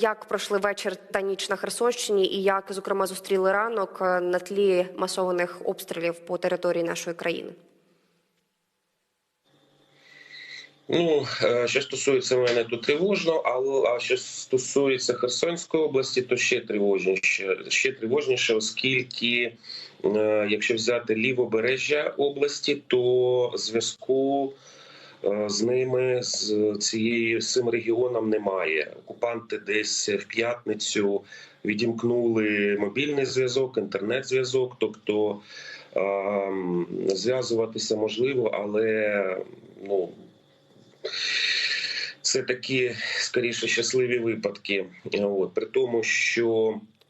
Як пройшли вечір та ніч на Херсонщині, і як зокрема зустріли ранок е, на тлі масованих обстрілів по території нашої країни? Ну, е, що стосується мене, то тривожно, а що стосується Херсонської області, то ще тривожніше, ще тривожніше, оскільки, е, якщо взяти лівобережжя області, то зв'язку з ними з цією з цим регіоном немає. Окупанти десь в п'ятницю відімкнули мобільний зв'язок, інтернет-зв'язок, тобто ем, зв'язуватися можливо, але ну. Це такі скоріше щасливі випадки. От при тому, що е,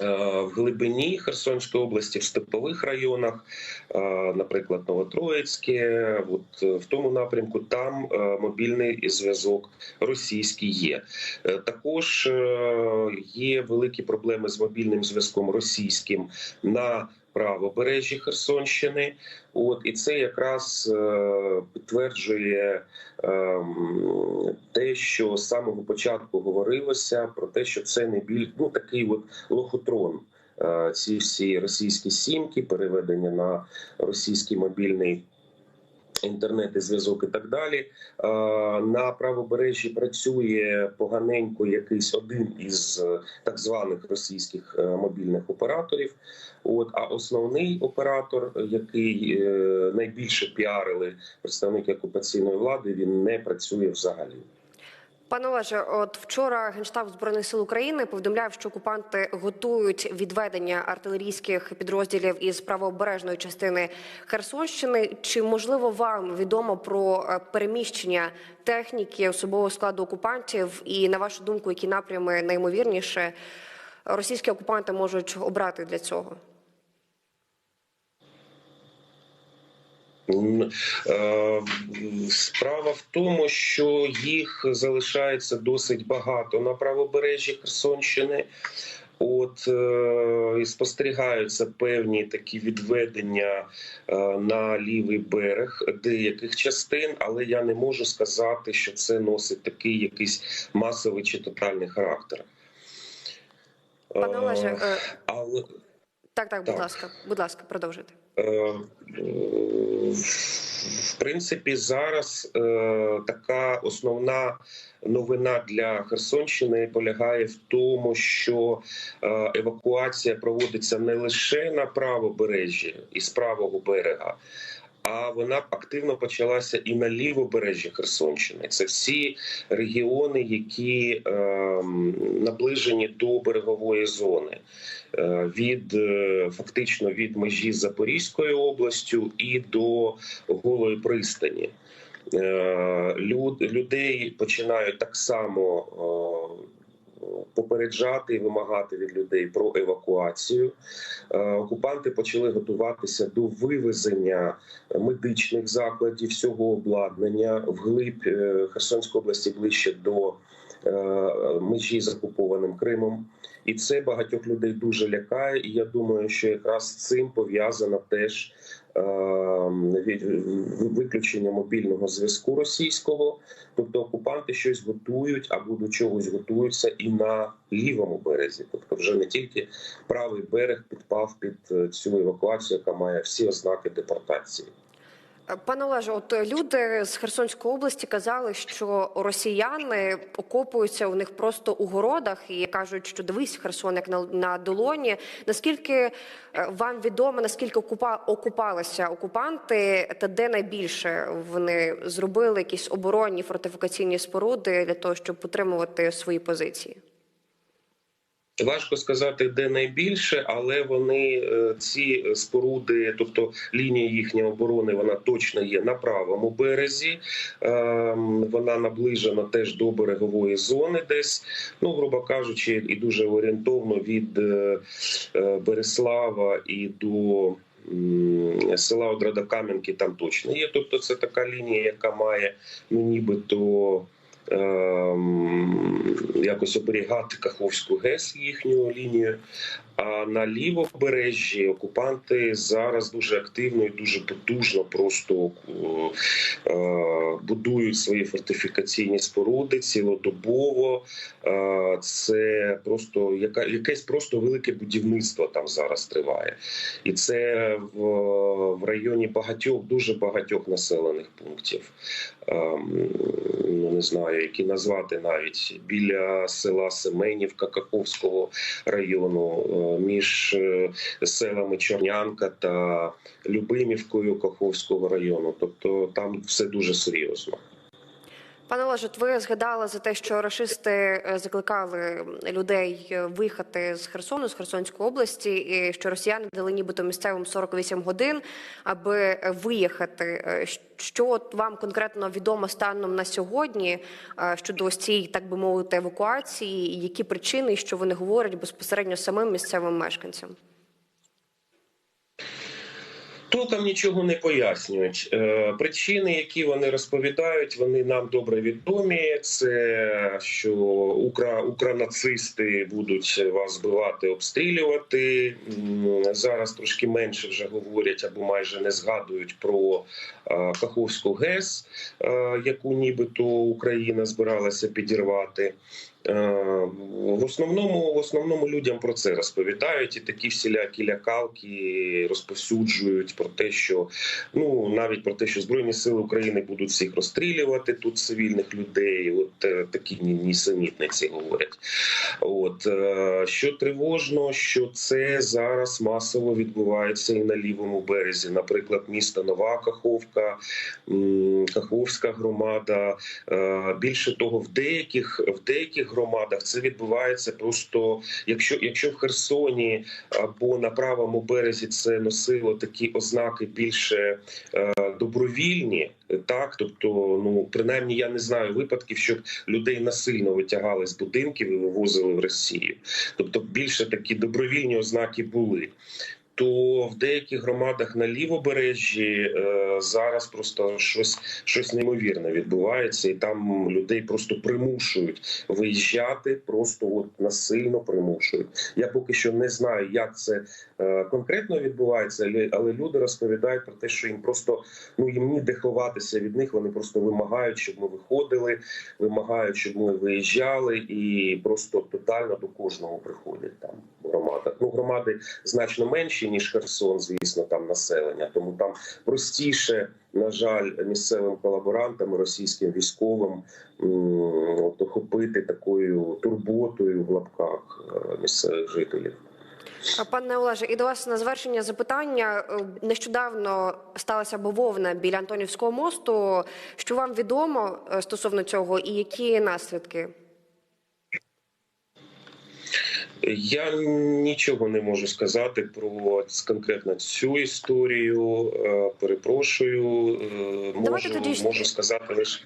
в глибині Херсонської області, в степових районах, е, наприклад, Новотроїцьке, от в тому напрямку там е, мобільний зв'язок російський є. Е, Також е, є великі проблеми з мобільним зв'язком російським на правобережжі Херсонщини. От і це якраз е, підтверджує е, те, що з самого початку говорилося про те, що це не біль, ну такий от лохотрон. Е, Ці всі російські сімки, переведення на російський мобільний інтернет і зв'язок і так далі. На правобережжі працює поганенько якийсь один із е, так званих російських е, мобільних операторів. От а основний оператор, який е, найбільше піарили представники окупаційної влади, він не працює взагалі. Пане Олеже, от вчора генштаб збройних сил України повідомляв, що окупанти готують відведення артилерійських підрозділів із правобережної частини Херсонщини. Чи можливо вам відомо про е, переміщення техніки особового складу окупантів? І на вашу думку, які напрями наймовірніше російські окупанти можуть обрати для цього? М, е, Справа в тому, що їх залишається досить багато на правобережжі Херсонщини. От е, і спостерігаються певні такі відведення е, на лівий берег деяких частин, але я не можу сказати, що це носить такий якийсь масовий чи тотальний характер. Пане Олеже, Е, е, але так, так, будь так. ласка, будь ласка, продовжуйте. Е, В принципі, зараз е, така основна новина для Херсонщини полягає в тому, що е, евакуація проводиться не лише на правобережжі і з правого берега. А вона активно почалася і на лівобережжі Херсонщини. Це всі регіони, які е, наближені до берегової зони е, від е, фактично від межі з Запорізькою областю і до голої пристані. Е, люд, людей починають так само е, попереджати і вимагати від людей про евакуацію. Е, Окупанти почали готуватися до вивезення медичних закладів, всього обладнання вглиб е, Херсонської області ближче до е, межі з окупованим Кримом. І це багатьох людей дуже лякає. І я думаю, що якраз з цим пов'язано теж виключення мобільного зв'язку російського. Тобто окупанти щось готують або до чогось готуються і на лівому березі. Тобто, вже не тільки правий берег підпав під е, цю евакуацію, яка має всі ознаки депортації. Пане Олеже, от люди з Херсонської області казали, що росіяни окопуються у них просто у городах і кажуть, що дивись, Херсон як на, на долоні. Наскільки е, вам відомо, наскільки окупа, окупалися окупанти, та де найбільше вони зробили якісь оборонні фортифікаційні споруди для того, щоб утримувати свої позиції? Важко сказати, де найбільше, але вони е, ці споруди, тобто лінія їхньої оборони, вона точно є на правому березі. Ем, Вона наближена теж до берегової зони, десь ну, грубо кажучи, і дуже орієнтовно від е, е, Береслава і до. Села Одрадокам'янки там точно є. Тобто, це така лінія, яка має ну нібито якось оберігати Каховську ГЕС їхню лінію. А на лівобережжі окупанти зараз дуже активно і дуже потужно просто е, е, будують свої фортифікаційні споруди цілодобово. Е, Це просто яка якесь просто велике будівництво там зараз триває, і це в, в районі багатьох дуже багатьох населених пунктів. Ем, Ну не знаю, які назвати навіть біля села Семенівка Каховського району, між е, селами Чорнянка та Любимівкою Каховського району. Тобто там все дуже серйозно. Пане Олеже, ви згадали за те, що рашисти е, закликали людей е, виїхати з Херсону, з Херсонської області, і що росіяни дали нібито місцевим 48 годин, аби виїхати. Е, Що вам конкретно відомо станом на сьогодні щодо ось цієї, так би мовити, евакуації, які причини, що вони говорять безпосередньо самим місцевим мешканцям? Толком нічого не пояснюють. Е, Причини, які вони розповідають, вони нам добре відомі. Це що укра, укранацисти будуть вас збивати, обстрілювати. Зараз трошки менше вже говорять або майже не згадують про е, Каховську ГЕС, е, яку нібито Україна збиралася підірвати. Е, В основному в основному людям про це розповідають і такі всілякі лякалки розповсюджують про те, що ну навіть про те, що збройні сили України будуть всіх розстрілювати тут цивільних людей. От е, такі ні- нісенітниці говорять. От е, що тривожно, що це зараз масово відбувається і на лівому березі, наприклад, місто Нова Каховка, Каховська громада. Е, Більше того, в деяких в деяких громадах це відбувається просто, якщо якщо в Херсоні або на правому березі це носило такі ознаки більше е, добровільні, так тобто, ну принаймні я не знаю випадків, щоб людей насильно витягали з будинків і вивозили в Росію. Тобто більше такі добровільні ознаки були. То в деяких громадах на лівобережжі е, зараз просто щось щось неймовірне відбувається, і там людей просто примушують виїжджати, просто от насильно примушують. Я поки що не знаю, як це е, конкретно відбувається, але, люди розповідають про те, що їм просто ну їм ніде ховатися від них. Вони просто вимагають, щоб ми виходили, вимагають, щоб ми виїжджали, і просто тотально до кожного приходять там в громадах. Ну громади значно менші ніж Херсон, звісно, там населення. Тому там простіше, на жаль, місцевим колаборантам, російським військовим от, охопити такою турботою в лапках е, місцевих жителів. Пане Олеже, і до вас на завершення запитання. Е, Нещодавно сталася бавовна біля Антонівського мосту. Що вам відомо е, стосовно цього, і які наслідки? Я нічого не можу сказати про конкретно цю історію. Е, Перепрошую, Е, можу, можу сказати лише.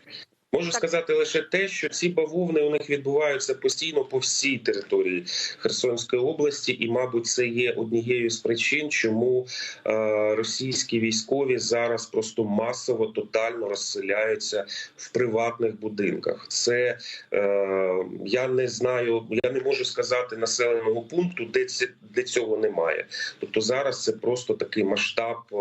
Можу Так. сказати лише те, що ці бавовни у них відбуваються постійно по всій території Херсонської області, і, мабуть, це є однією з причин, чому е, російські військові зараз просто масово тотально розселяються в приватних будинках. Це е, я не знаю, я не можу сказати населеного пункту, де це де цього немає. Тобто зараз це просто такий масштаб е,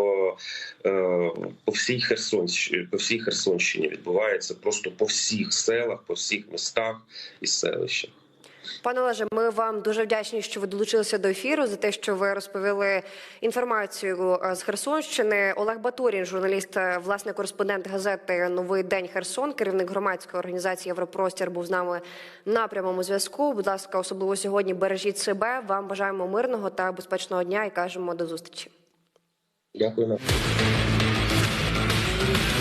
по всій Херсонщині, по всій Херсонщині відбувається просто по всіх селах, по всіх містах і селищах. Пане Олеже, ми вам дуже вдячні, що ви долучилися до ефіру за те, що ви розповіли інформацію е, з Херсонщини. Олег Батурін, журналіст, е, власне кореспондент газети Новий день Херсон, керівник громадської організації Європростір, був з нами на прямому зв'язку. Будь ласка, особливо сьогодні бережіть себе. Вам бажаємо мирного та безпечного дня і кажемо до зустрічі. Дякую.